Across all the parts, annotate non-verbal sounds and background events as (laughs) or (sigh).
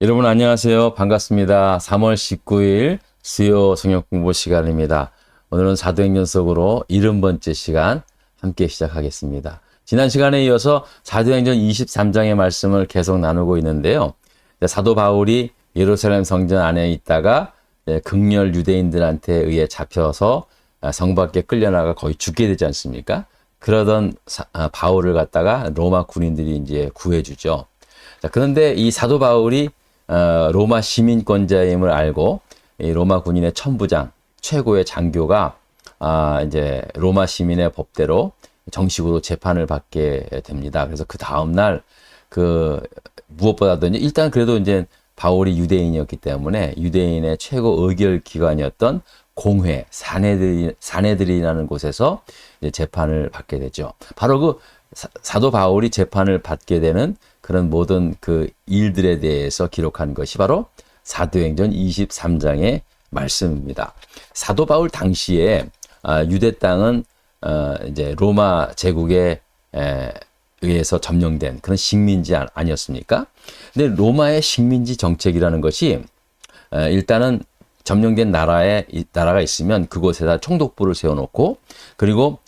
여러분 안녕하세요. 반갑습니다. 3월 19일 수요 성역 공부 시간입니다. 오늘은 사도행전 속으로 70번째 시간 함께 시작하겠습니다. 지난 시간에 이어서 사도행전 23장의 말씀을 계속 나누고 있는데요. 사도 바울이 예루살렘 성전 안에 있다가 극렬 유대인들한테 의해 잡혀서 성 밖에 끌려나가 거의 죽게 되지 않습니까? 그러던 사- 아, 바울을 갖다가 로마 군인들이 이제 구해주죠. 자, 그런데 이 사도 바울이 어, 로마 시민권자임을 알고 이 로마 군인의 천부장 최고의 장교가 아, 이제 로마 시민의 법대로 정식으로 재판을 받게 됩니다. 그래서 그 다음 날 그 무엇보다도 일단 그래도 이제 바울이 유대인이었기 때문에 유대인의 최고 의결 기관이었던 공회 사내들이 사내들이라는 곳에서 재판을 받게 되죠. 바로 그 사- 사도 바울이 재판을 받게 되는 그런 모든 그 일들에 대해서 기록한 것이 바로 사도행전 23장의 말씀입니다. 사도 바울 당시에 아, 유대 땅은 어, 이제 로마 제국에 에, 의해서 점령된 그런 식민지 아- 아니었습니까? 근데 로마의 식민지 정책이라는 것이 에, 일단은 점령된 나라에 이 나라가 있으면 그곳에다 총독부를 세워놓고 그리고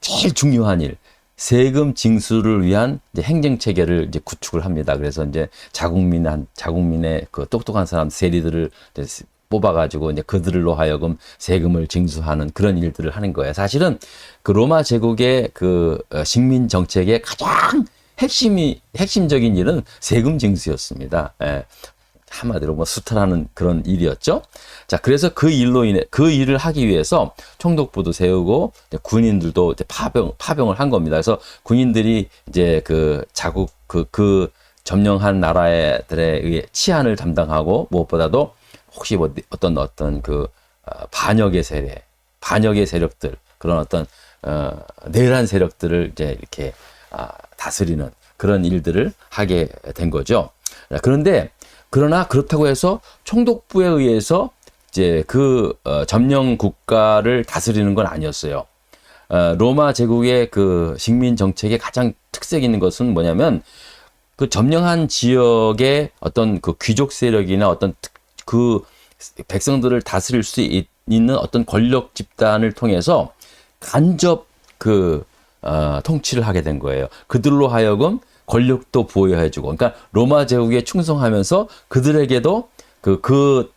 제일 중요한 일 세금 징수를 위한 이제 행정 체계를 이제 구축을 합니다. 그래서 이제 자국민 한 자국민의 그 똑똑한 사람 세리들을 뽑아가지고 이제 그들로 하여금 세금을 징수하는 그런 일들을 하는 거예요. 사실은 그 로마 제국의 그 어, 식민 정책의 가장 핵심이 핵심적인 일은 세금 징수였습니다. 예. 한마디로 뭐 수탈하는 그런 일이었죠. 자, 그래서 그 일로 인해 그 일을 하기 위해서 총독부도 세우고 군인들도 이제 파병 파병을 한 겁니다. 그래서 군인들이 이제 그 자국 그그 점령한 나라들에 의해 치안을 담당하고 무엇보다도 혹시 뭐 어떤 어떤 그 어, 반역의 세력, 반역의 세력들 그런 어떤 어, 내란 세력들을 이제 이렇게 아, 다스리는 그런 일들을 하게 된 거죠. 자, 그런데 그러나 그렇다고 해서 총독부에 의해서 이제 그 어, 점령 국가를 다스리는 건 아니었어요. 어, 로마 제국의 그 식민 정책의 가장 특색 있는 것은 뭐냐면 그 점령한 지역의 어떤 그 귀족 세력이나 어떤 특- 그 백성들을 다스릴 수 있- 있는 어떤 권력 집단을 통해서 간접 그 어, 통치를 하게 된 거예요. 그들로 하여금 권력도 부여해주고, 그러니까 로마 제국에 충성하면서 그들에게도 그 그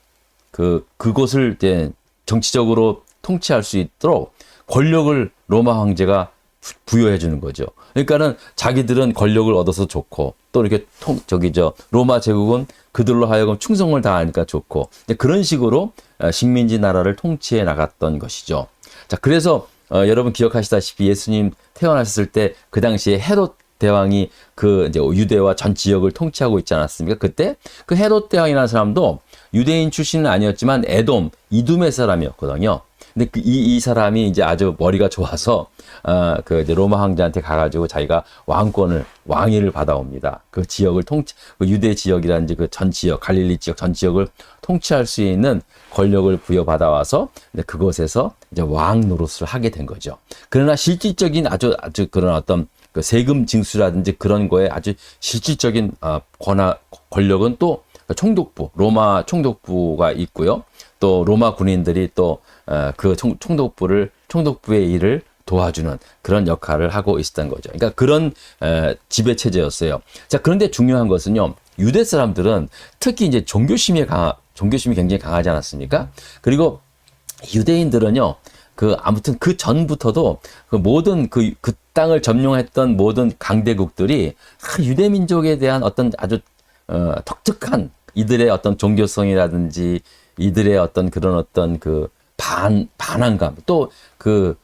그 그곳을 이제 정치적으로 통치할 수 있도록 권력을 로마 황제가 부- 부여해 주는 거죠. 그러니까는 자기들은 권력을 얻어서 좋고 또 이렇게 통 저기 저 로마 제국은 그들로 하여금 충성을 다하니까 좋고 그런 식으로 어, 식민지 나라를 통치해 나갔던 것이죠. 자, 그래서 어, 여러분 기억하시다시피 예수님 태어나셨을 때 그 당시에 헤롯 대왕이 그 이제 유대와 전 지역을 통치하고 있지 않았습니까? 그때 그 헤롯 대왕이라는 사람도 유대인 출신은 아니었지만 에돔, 이둠의 사람이었거든요. 근데 그 이, 이 사람이 이제 아주 머리가 좋아서 어, 그 이제 로마 황제한테 가가지고 자기가 왕권을 왕위를 받아옵니다. 그 지역을 통치, 그 유대 지역이라든지 그 전 지역, 갈릴리 지역 전 지역을 통치할 수 있는 권력을 부여받아 와서 이제 그곳에서 이제 왕 노릇을 하게 된 거죠. 그러나 실질적인 아주 아주 그런 어떤 그 세금 징수라든지 그런 거에 아주 실질적인 어, 권한 권력은 또 총독부 로마 총독부가 있고요. 또 로마 군인들이 또 그 총독부를 총독부의 일을 도와주는 그런 역할을 하고 있었던 거죠. 그러니까 그런 에, 지배 체제였어요. 자 그런데 중요한 것은요. 유대 사람들은 특히 이제 종교심이 강하 종교심이 굉장히 강하지 않았습니까? 그리고 유대인들은요. 그 아무튼 그 전부터도 그 모든 그, 그 땅을 점령했던 모든 강대국들이 아, 유대 민족에 대한 어떤 아주 어, 독특한 이들의 어떤 종교성이라든지 이들의 어떤 그런 어떤 그 반, 반항감 또 그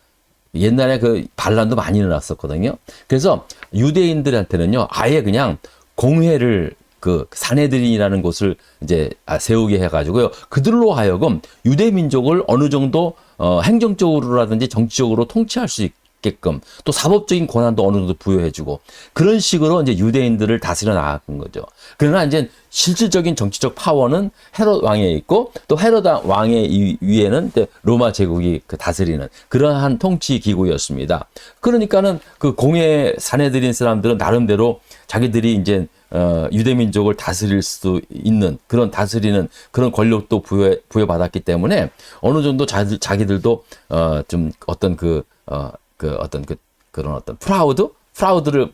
옛날에 그 반란도 많이 일어났었거든요. 그래서 유대인들한테는요, 아예 그냥 공회를 그 사내들이라는 곳을 이제 아, 세우게 해가지고요. 그들로 하여금 유대 민족을 어느 정도 어, 행정적으로라든지 정치적으로 통치할 수 있 게끔 또 사법적인 권한도 어느 정도 부여해주고 그런 식으로 이제 유대인들을 다스려 나간 거죠. 그러나 이제 실질적인 정치적 파워는 헤롯 왕에 있고 또 헤롯 왕의 이 위에는 로마 제국이 그 다스리는 그러한 통치 기구였습니다. 그러니까는 그 공회 사내들인 사람들은 나름대로 자기들이 이제 어, 유대민족을 다스릴 수 있는 그런 다스리는 그런 권력도 부여, 부여받았기 때문에 어느 정도 자들, 자기들도 어, 좀 어떤 그, 어, 그 어떤 그 그런 어떤 프라우드? 프라우드를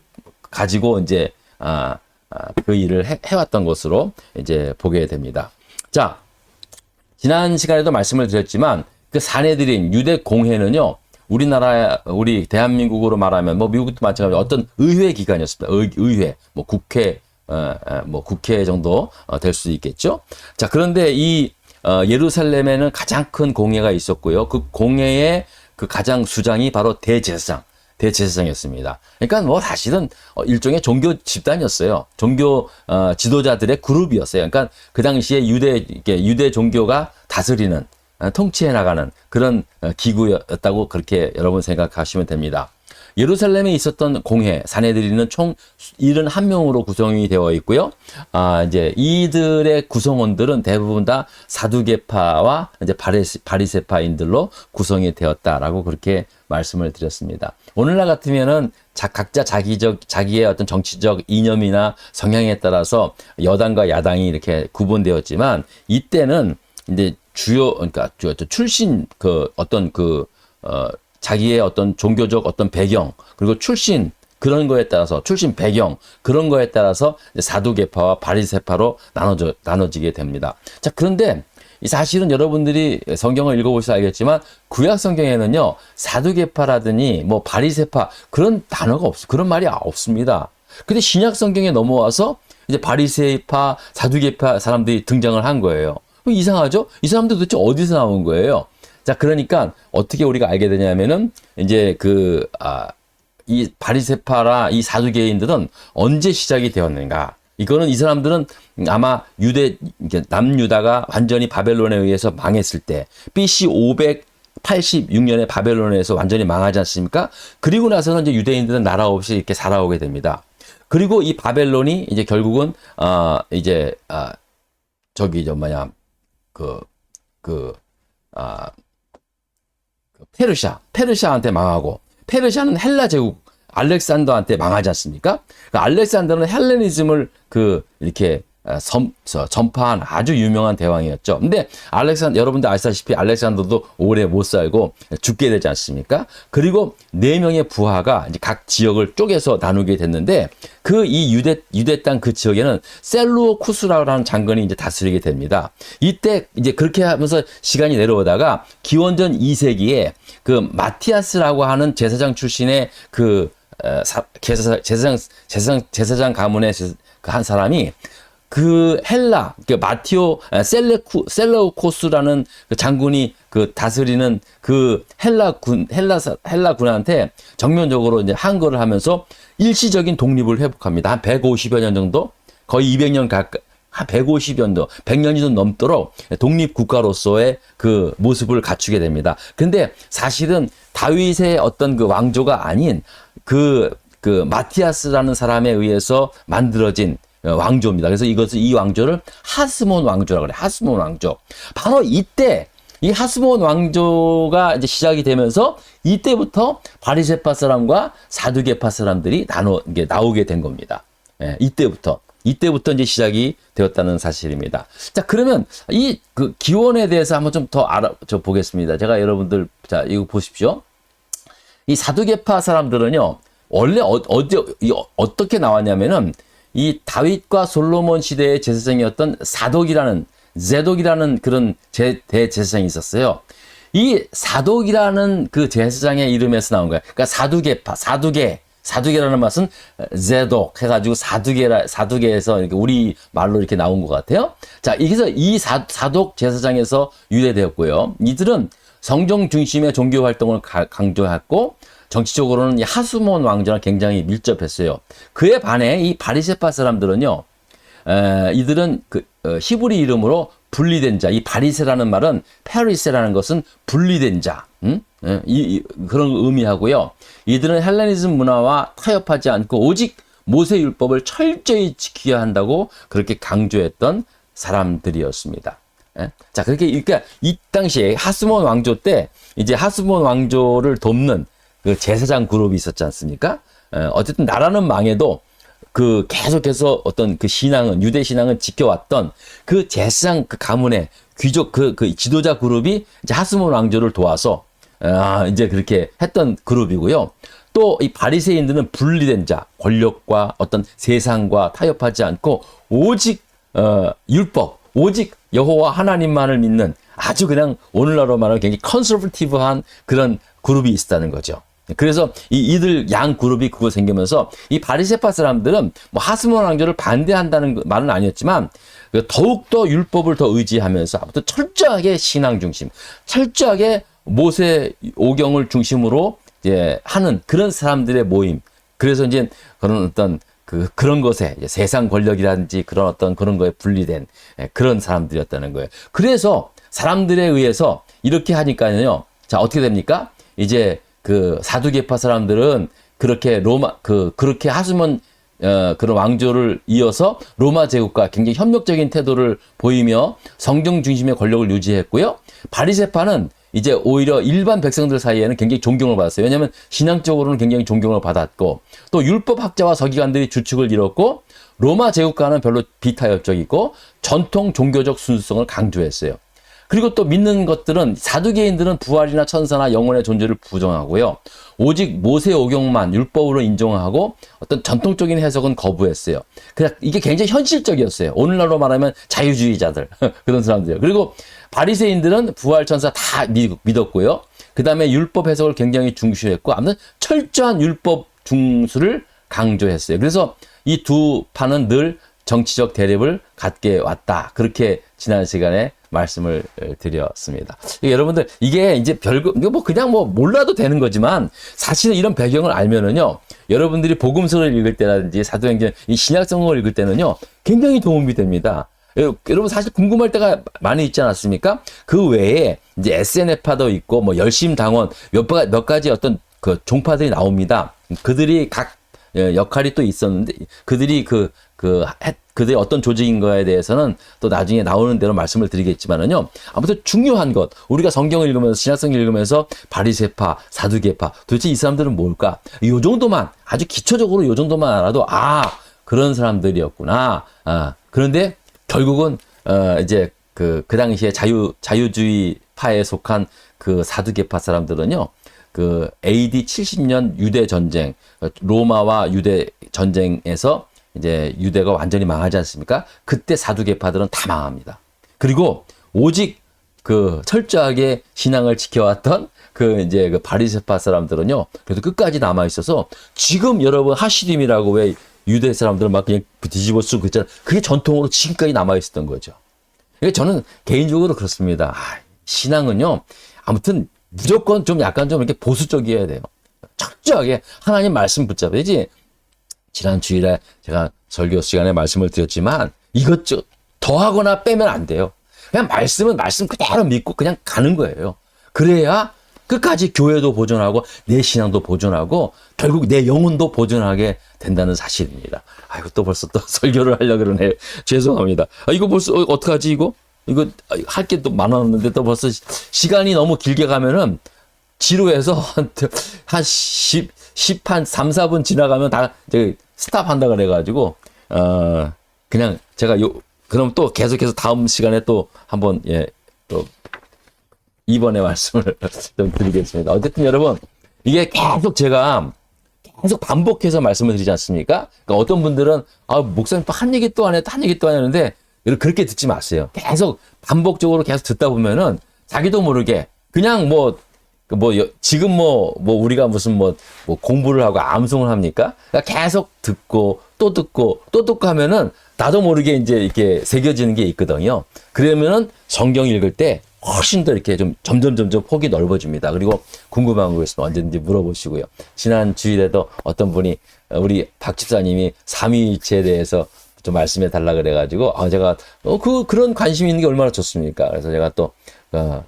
가지고 이제 아, 아, 그 일을 해, 해왔던 것으로 이제 보게 됩니다. 자, 지난 시간에도 말씀을 드렸지만 그 사내들인 유대 공회는요. 우리나라 우리 대한민국으로 말하면 뭐 미국도 마찬가지로 어떤 의회 기관이었습니다. 의, 의회 뭐 국회 뭐 국회 정도 어, 될수 있겠죠. 자 그런데 이 어, 예루살렘에는 가장 큰 공회가 있었고요. 그 공회의 그 가장 수장이 바로 대제사장 대제사장이었습니다. 그러니까 뭐 사실은 어, 일종의 종교 집단이었어요. 종교 어, 지도자들의 그룹이었어요. 그러니까 그 당시에 유대 유대 종교가 다스리는 어, 통치해 나가는 그런 어, 기구였다고 그렇게 여러분 생각하시면 됩니다. 예루살렘에 있었던 공회 사내들이는 총 71명으로 구성이 되어 있고요. 아, 이제 이들의 구성원들은 대부분 다 사두개파와 이제 바리세, 바리세파인들로 구성이 되었다라고 그렇게 말씀을 드렸습니다. 오늘날 같으면은 자, 각자 자기적 자기의 어떤 정치적 이념이나 성향에 따라서 여당과 야당이 이렇게 구분되었지만 이때는 이제 주요 그러니까 주- 출신 그 어떤 그 어, 자기의 어떤 종교적 어떤 배경 그리고 출신 그런 거에 따라서 출신 배경 그런 거에 따라서 이제 사두개파와 바리새파로 나눠져 나눠지게 됩니다. 자 그런데 이 사실은 여러분들이 성경을 읽어보셔서 알겠지만 구약 성경에는요 사두개파라더니 뭐 바리새파 그런 단어가 없 그런 말이 없습니다. 근데 신약 성경에 넘어와서 이제 바리새파 사두개파 사람들이 등장을 한 거예요. 그럼 이상하죠? 이 사람들 도대체 어디서 나온 거예요? 자, 그러니까 어떻게 우리가 알게 되냐면은 이제 그, 아, 이 바리세파라 이 사두개인들은 언제 시작이 되었는가? 이거는 이 사람들은 아마 유대, 남유다가 완전히 바벨론에 의해서 망했을 때, BC 586년에 바벨론에서 완전히 망하지 않습니까? 그리고 나서는 이제 유대인들은 나라 없이 이렇게 살아오게 됩니다. 그리고 이 바벨론이 이제 결국은, 어, 이제, 아, 저기, 저 뭐냐, 그, 그, 아, 그 페르시아, 페르시아한테 망하고, 페르시아는 헬라 제국, 알렉산더한테 망하지 않습니까? 그 알렉산더는 헬레니즘을 그, 이렇게, 아, 섬, 저, 전파한 아주 유명한 대왕이었죠. 근데 알렉산, 여러분들 아시다시피 알렉산더도 오래 못 살고 죽게 되지 않습니까? 그리고 네 명의 부하가 이제 각 지역을 쪼개서 나누게 됐는데 그 이 유대, 유대 땅 그 지역에는 셀루오쿠스라는 장군이 이제 다스리게 됩니다. 이때 이제 그렇게 하면서 시간이 내려오다가 기원전 2세기에 그 마티아스라고 하는 제사장 출신의 그 어, 사- 제사장 제사장 제사장 가문의 그한 사람이 그 헬라, 그 마티오 아, 셀레쿠 셀레우코스라는 그 장군이 그 다스리는 그 헬라 군 헬라 헬라 군한테 정면적으로 이제 항거를 하면서 일시적인 독립을 회복합니다. 한 150여 년 정도, 거의 200년 가까이 한 150여 년, 100년이 좀 넘도록 독립 국가로서의 그 모습을 갖추게 됩니다. 근데 사실은 다윗의 어떤 그 왕조가 아닌 그, 그 마티아스라는 사람에 의해서 만들어진 어, 왕조입니다. 그래서 이것을 이 왕조를 하스몬 왕조라고 그래. 하스몬 왕조. 바로 이때 이 하스몬 왕조가 이제 시작이 되면서 이때부터 바리세파 사람과 사두개파 사람들이 나눠 이게 나오게 된 겁니다. 예, 이때부터 이때부터 이제 시작이 되었다는 사실입니다. 자 그러면 이 그 기원에 대해서 한번 좀 더 알아 저 보겠습니다. 제가 여러분들 자 이거 보십시오. 이 사두개파 사람들은요 원래 어, 어디 이, 어- 어떻게 나왔냐면은 이 다윗과 솔로몬 시대의 제사장이었던 사독이라는 제독이라는 그런 제, 대제사장이 있었어요. 이 사독이라는 그 제사장의 이름에서 나온 거예요. 그러니까 사두개파, 사두개, 사두개라는 맛은 제독 해가지고 사두개라 사두개에서 우리 말로 이렇게 나온 것 같아요. 자, 여기서 이 사, 사독 제사장에서 유래되었고요. 이들은 성정 중심의 종교 활동을 가- 강조했고 정치적으로는 이 하수몬 왕조랑 굉장히 밀접했어요. 그에 반해 이 바리세파 사람들은요, 에, 이들은 그 어, 히브리 이름으로 분리된 자, 이 바리세라는 말은 페리세라는 것은 분리된 자, 음? 예, 이, 이- 그런 걸 의미하고요. 이들은 헬레니즘 문화와 타협하지 않고 오직 모세 율법을 철저히 지켜야 한다고 그렇게 강조했던 사람들이었습니다. 예? 자, 그렇게 그러니까 이 당시에 하스몬 왕조 때 이제 하스몬 왕조를 돕는 그 제사장 그룹이 있었지 않습니까? 예, 어쨌든 나라는 망해도 그 계속해서 어떤 그 신앙은 유대 신앙은 지켜왔던 그 제사장 그 가문의 귀족 그, 그 지도자 그룹이 이제 하스몬 왕조를 도와서 아, 이제 그렇게 했던 그룹이고요. 또 이 바리새인들은 분리된 자, 권력과 어떤 세상과 타협하지 않고 오직 어, 율법, 오직 여호와 하나님만을 믿는 아주 그냥 오늘날로 말하면 굉장히 컨서버티브한 그런 그룹이 있다는 거죠. 그래서 이 이들 양 그룹이 그거 생기면서 이 바리세파 사람들은 뭐 하스몬 왕조를 반대한다는 그 말은 아니었지만 더욱 더 율법을 더 의지하면서 아무튼 철저하게 신앙 중심, 철저하게 모세 오경을 중심으로 이제 하는 그런 사람들의 모임. 그래서 이제 그런 어떤 그 그런 것에 세상 권력이라든지 그런 어떤 그런 거에 분리된 예, 그런 사람들이었다는 거예요. 그래서 사람들에 의해서 이렇게 하니까요. 자 어떻게 됩니까? 이제 그 사두개파 사람들은 그렇게 로마 그 그렇게 하수면 어, 그런 왕조를 이어서 로마 제국과 굉장히 협력적인 태도를 보이며 성경 중심의 권력을 유지했고요. 바리세파는 이제 오히려 일반 백성들 사이에는 굉장히 존경을 받았어요. 왜냐하면 신앙적으로는 굉장히 존경을 받았고 또 율법 학자와 서기관들이 주축을 이뤘고 로마 제국과는 별로 비타협적이고 전통 종교적 순수성을 강조했어요. 그리고 또 믿는 것들은 사두개인들은 부활이나 천사나 영혼의 존재를 부정하고요. 오직 모세 오경만 율법으로 인정하고 어떤 전통적인 해석은 거부했어요. 그냥 이게 굉장히 현실적이었어요. 오늘날로 말하면 자유주의자들 (laughs) 그런 사람들이요. 그리고 바리새인들은 부활 천사 다 믿었고요. 그 다음에 율법 해석을 굉장히 중시했고 아무튼 철저한 율법 중수를 강조했어요. 그래서 이 두 파는 늘 정치적 대립을 갖게 왔다. 그렇게 지난 시간에 말씀을 드렸습니다. 여러분들 이게 이제 별거 뭐 그냥 뭐 몰라도 되는 거지만 사실은 이런 배경을 알면은요 여러분들이 복음서를 읽을 때라든지 사도행전 이 신약성경을 읽을 때는요 굉장히 도움이 됩니다. 여러분 사실 궁금할 때가 많이 있지 않았습니까? 그 외에 이제 SNF파도 있고 뭐 열심 당원 몇, 몇 가지 어떤 그 종파들이 나옵니다. 그들이 각 역할이 또 있었는데 그들이 그, 그, 그들이 어떤 조직인 거에 대해서는 또 나중에 나오는 대로 말씀을 드리겠지만은요. 아무튼 중요한 것, 우리가 성경을 읽으면서, 신약성을 읽으면서 바리세파, 사두개파, 도대체 이 사람들은 뭘까? 요 정도만, 아주 기초적으로 요 정도만 알아도, 아, 그런 사람들이었구나. 아, 그런데 결국은, 어, 이제 그, 그 당시에 자유, 자유주의 파에 속한 그 사두개파 사람들은요. 그 AD 70년 유대 전쟁, 로마와 유대 전쟁에서 이제 유대가 완전히 망하지 않습니까? 그때 사두개파들은 다 망합니다. 그리고 오직 그 철저하게 신앙을 지켜왔던 그 이제 그 바리세파 사람들은요, 그래도 끝까지 남아 있어서 지금 여러분 하시림이라고 왜 유대 사람들은 막 그냥 뒤집어 쓰고 있잖아요. 그게 전통으로 지금까지 남아 있었던 거죠. 그러니까 저는 개인적으로 그렇습니다. 아, 신앙은요, 아무튼 무조건 좀 약간 좀 이렇게 보수적이어야 돼요. 철저하게 하나님 말씀 붙잡아야지. 지난 주일에 제가 설교 시간에 말씀을 드렸지만 이것저것 더하거나 빼면 안 돼요. 그냥 말씀은 말씀 그대로 믿고 그냥 가는 거예요. 그래야 끝까지 교회도 보존하고 내 신앙도 보존하고 결국 내 영혼도 보존하게 된다는 사실입니다. 아이고 또 벌써 또 (laughs) 설교를 하려 그러네요. 죄송합니다. 아 이거 벌써 어, 어떡하지 이거? 이거 할 게 또 많았는데 또 벌써 시간이 너무 길게 가면은 지루해서 한 10, 10, 한 3, 4분 지나가면 다 저기 스탑 한다 그래가지고, 어, 그냥 제가 요, 그럼 또 계속해서 다음 시간에 또 한번, 예, 또, 이번에 (laughs) 말씀을 좀 드리겠습니다. 어쨌든 여러분, 이게 계속 제가 계속 반복해서 말씀을 드리지 않습니까? 그러니까 어떤 분들은, 아, 목사님 또 한 얘기 또 안 해, 또한 얘기 또안 하는데, 그렇게 듣지 마세요. 계속 반복적으로 계속 듣다 보면은 자기도 모르게 그냥 뭐, 뭐, 지금 뭐, 뭐, 우리가 무슨 뭐, 뭐 공부를 하고 암송을 합니까? 그러니까 계속 듣고 또 듣고 또 듣고 하면은 나도 모르게 이제 이렇게 새겨지는 게 있거든요. 그러면은 성경 읽을 때 훨씬 더 이렇게 좀 점점 점점 폭이 넓어집니다. 그리고 궁금한 거 있으면 언제든지 물어보시고요. 지난 주일에도 어떤 분이 우리 박 집사님이 삼위일체에 대해서 좀 말씀해 달라 그래가지고 아 제가 어 그 그런 관심 있는 게 얼마나 좋습니까? 그래서 제가 또 어,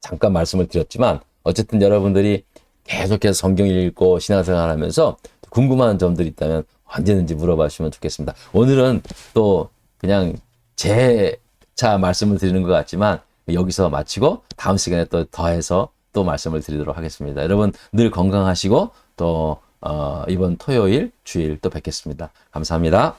잠깐 말씀을 드렸지만 어쨌든 여러분들이 계속해서 성경 읽고 신앙생활하면서 궁금한 점들이 있다면 언제든지 물어봐 주시면 좋겠습니다. 오늘은 또 그냥 제 차 말씀을 드리는 것 같지만 여기서 마치고 다음 시간에 또 더해서 또 말씀을 드리도록 하겠습니다. 여러분 늘 건강하시고 또 어, 이번 토요일 주일 또 뵙겠습니다. 감사합니다.